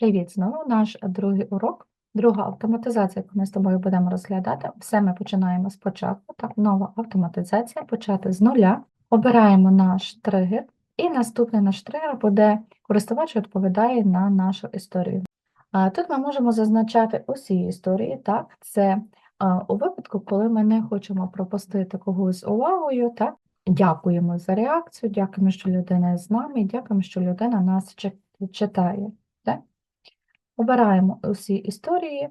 Привіт! Знову наш другий урок, друга автоматизація, яку ми з тобою будемо розглядати. Все ми починаємо спочатку. Так, нова автоматизація, почати з нуля. Обираємо наш тригер, і наступний наш тригер буде користувач відповідає на нашу історію. Тут ми можемо зазначати усі історії. Так, це у випадку, коли ми не хочемо пропустити когось увагою, так, дякуємо за реакцію, дякуємо, що людина з нами, дякуємо, що людина нас читає. Обираємо усі історії,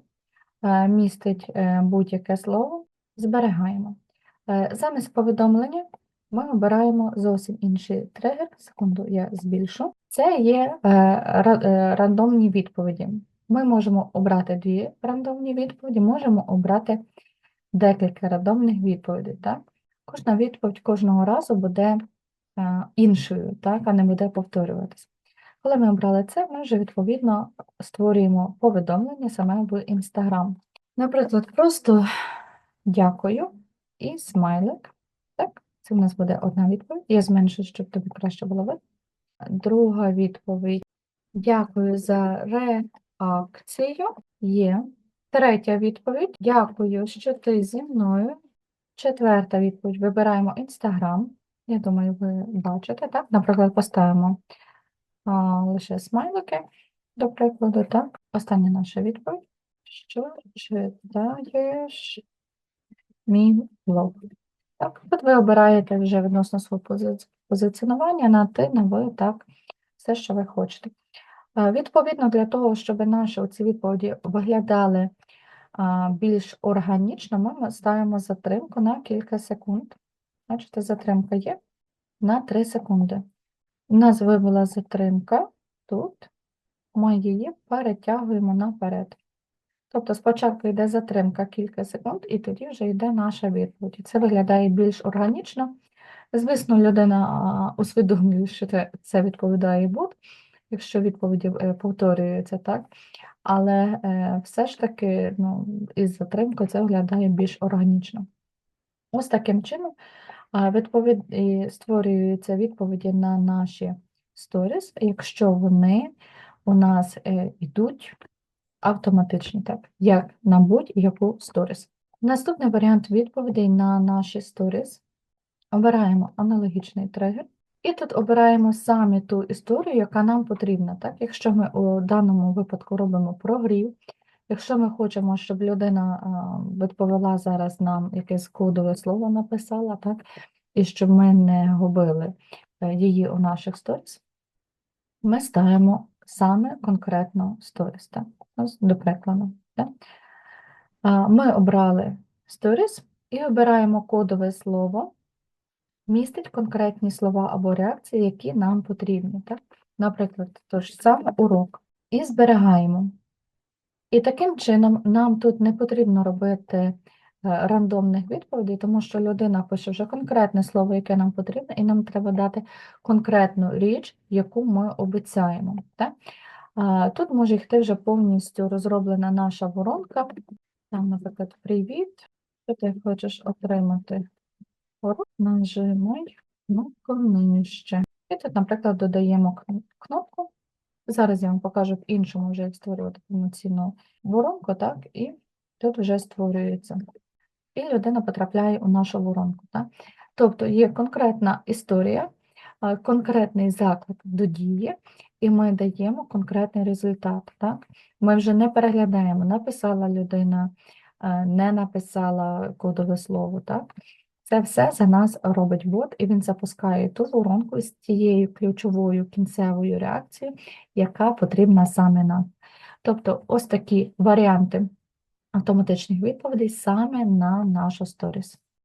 е, містить е, будь-яке слово, зберігаємо. Е, Замість повідомлення ми обираємо зовсім інший тригер. Секунду, я збільшу. Це є ра- рандомні відповіді. Ми можемо обрати дві рандомні відповіді, можемо обрати декілька рандомних відповідей. Так? Кожна відповідь кожного разу буде іншою, так? а не буде повторюватися. Коли ми обрали це, ми вже відповідно створюємо повідомлення саме в Instagram. Наприклад, просто дякую і смайлик. Так, це в нас буде одна відповідь. Я зменшу, щоб тобі краще було видно. Друга відповідь. Дякую за реакцію. Є. Третя відповідь. Дякую, що ти зі мною. Четверта відповідь. Вибираємо Instagram. Я думаю, ви бачите, так? Наприклад, поставимо лише смайлики, до прикладу, так? Остання наша відповідь. Що читаєш мій блог? Так, от ви обираєте вже відносно свого пози- позиціонування на ти, на ви, так, все, що ви хочете. Відповідно, для того, щоб наші оці відповіді виглядали більш органічно, ми ставимо затримку на кілька секунд. Бачите, затримка є на 3 секунди. У нас вибула затримка тут, ми її перетягуємо наперед. Тобто спочатку йде затримка кілька секунд, і тоді вже йде наша відповідь. Це виглядає більш органічно. Звісно, людина усвідомлює, що це, відповідає бот, якщо відповіді е, повторюються, так? Але е, все ж таки ну, із затримкою це виглядає більш органічно. Ось таким чином відповід... створюються відповіді на наші сторіс, якщо вони у нас е, йдуть автоматичні, так, як на будь-яку сторіс. Наступний варіант відповідей на наші сторіс. Обираємо аналогічний тригер. І тут обираємо саме ту історію, яка нам потрібна. Так? Якщо ми у даному випадку робимо прогрів, якщо ми хочемо, щоб людина відповіла зараз нам якесь кодове слово написала, так? і щоб ми не губили е, її у наших сторіс, ми ставимо саме конкретно сторіс. До прикладу. Ми обрали сторіс і обираємо кодове слово, містить конкретні слова або реакції, які нам потрібні. Так? Наприклад, то ж саме урок. І зберігаємо. І таким чином нам тут не потрібно робити е, рандомних відповідей, тому що людина пише вже конкретне слово, яке нам потрібно, і нам треба дати конкретну річ, яку ми обіцяємо. Так? Тут може йти вже повністю розроблена наша воронка. Там, наприклад, привіт. Що ти хочеш отримати? Урок нажимай кнопку нижче. І тут, наприклад, додаємо кнопку. Зараз я вам покажу в іншому вже, як створювати повноцінну воронку, так, і тут вже створюється. І людина потрапляє у нашу воронку. Так? Тобто є конкретна історія, конкретний заклик до дії, і ми даємо конкретний результат. Так? Ми вже не переглядаємо, написала людина, е, не написала кодове слово. Так? Це все за нас робить бот, і він запускає ту воронку з тією ключовою кінцевою реакцією, яка потрібна саме нам. Тобто, ось такі варіанти автоматичних відповідей саме на нашу сторіс.